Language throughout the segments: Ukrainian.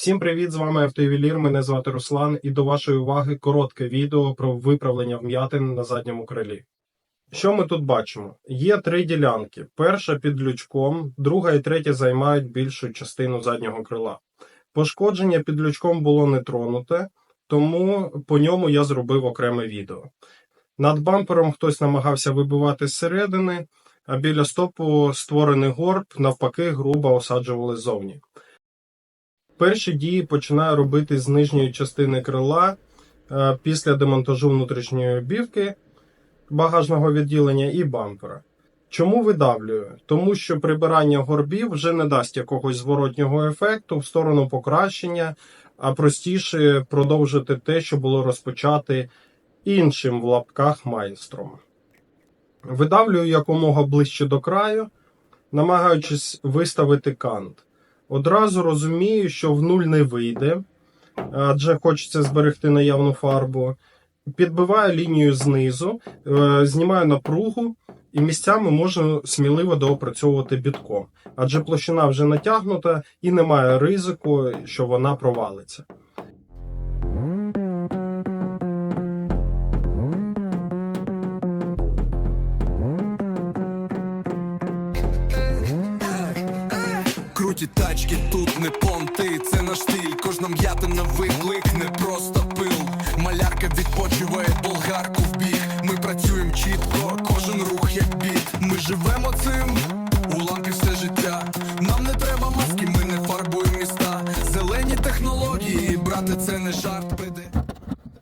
Всім привіт! З вами Автоювелір. Мене звати Руслан, і до вашої уваги коротке відео про виправлення вм'ятин на задньому крилі. Що ми тут бачимо? Є три ділянки: перша під лючком, друга і третя займають більшу частину заднього крила. Пошкодження під лючком було не тронуте, тому по ньому я зробив окреме відео. Над бампером хтось намагався вибивати зсередини, а біля стопу створений горб навпаки грубо осаджували ззовні. Перші дії починаю робити з нижньої частини крила е, після демонтажу внутрішньої обівки багажного відділення і бампера. Чому видавлюю? Тому що прибирання горбів вже не дасть якогось зворотнього ефекту в сторону покращення, а простіше продовжити те, що було розпочати іншим в лапках майстром. Видавлюю якомога ближче до краю, намагаючись виставити кант. Одразу розумію, що в нуль не вийде, адже хочеться зберегти наявну фарбу. Підбиваю лінію знизу, е, знімаю напругу і місцями можу сміливо доопрацьовувати бітком, адже площина вже натягнута і немає ризику, що вона провалиться. Круті тачки, тут не понти, це наш стиль. Кожна м'ятина виклик, не просто пил. Малярка відпочиває болгарку в біг. Ми працюємо чітко, кожен рух як біт. Ми живемо цим, уламки все життя. Нам не треба маски, ми не фарбуємо міста. Зелені технології, брате, це не жарт, прийде.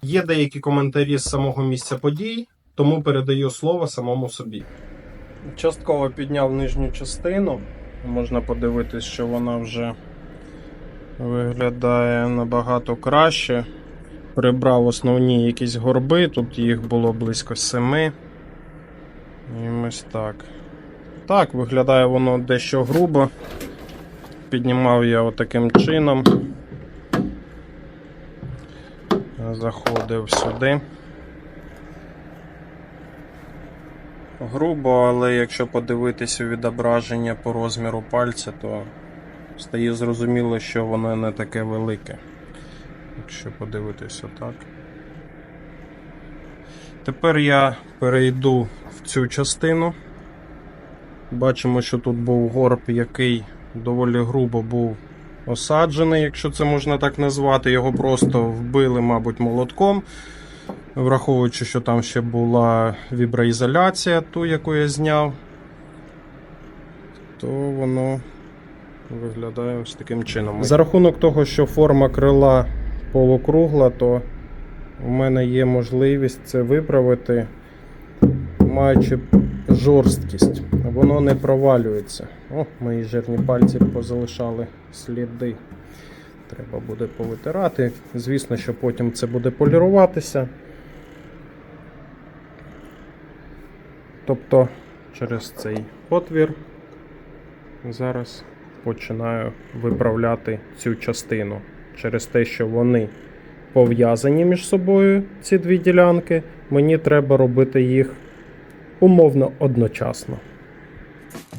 Є деякі коментарі з самого місця подій, тому передаю слово самому собі. Частково підняв нижню частину. Можна подивитись, що вона вже виглядає набагато краще. Прибрав основні якісь горби, тут їх було близько семи. І ось так. Так, виглядає воно дещо грубо. Піднімав я отаким чином. Заходив сюди. Грубо, але якщо подивитися відображення по розміру пальця, то стає зрозуміло, що воно не таке велике. Якщо подивитися так. Тепер я перейду в цю частину. Бачимо, що тут був горб, який доволі грубо був осаджений, якщо це можна так назвати. Його просто вбили, мабуть, молотком. Враховуючи, що там ще була віброізоляція, ту, яку я зняв, то воно виглядає ось таким чином. За рахунок того, що форма крила полукругла, то у мене є можливість це виправити, маючи жорсткість. Воно не провалюється. О, мої жирні пальці позалишали сліди. Треба буде повитирати. Звісно, що потім це буде поліруватися. Тобто через цей отвір зараз починаю виправляти цю частину через те, що вони пов'язані між собою, ці дві ділянки, мені треба робити їх умовно одночасно.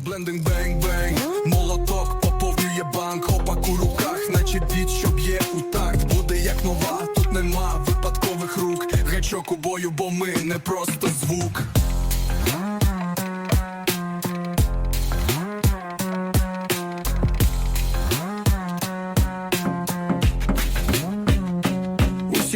Блендинг бенг бенг молоток поповнює банк, опак у руках, наче біт, що б'є у такт. Буде як нова, тут нема випадкових рук. Гачок у бою, бо ми не просто звук.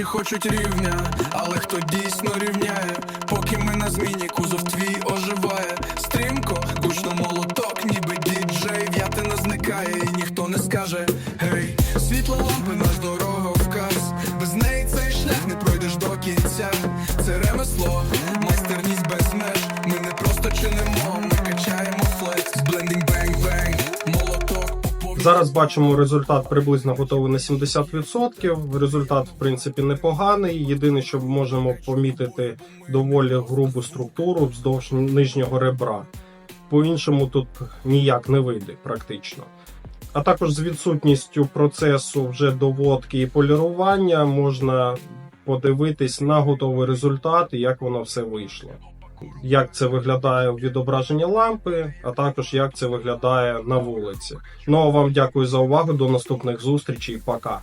Усі хочуть рівня, але хто дійсно рівняє, поки ми на зміні, кузов твій оживає. Стрімко, гучно молоток, ніби діджей, в'ятина зникає, і ніхто не скаже Гей, світло лампи, наш дороговказ Без неї цей шлях не пройдеш до кінця. Це ремесло, майстерність без меж. Ми не просто чинимо, ми качаємо флекс. Блендінг Зараз бачимо результат приблизно готовий на 70%. Результат, в принципі, непоганий. Єдине, що можемо помітити доволі грубу структуру вздовж нижнього ребра. По-іншому тут ніяк не вийде практично. А також з відсутністю процесу вже доводки і полірування можна подивитись на готовий результат і як воно все вийшло. Як це виглядає в відображенні лампи, а також як це виглядає на вулиці. Ну а вам дякую за увагу. До наступних зустрічей. Пока.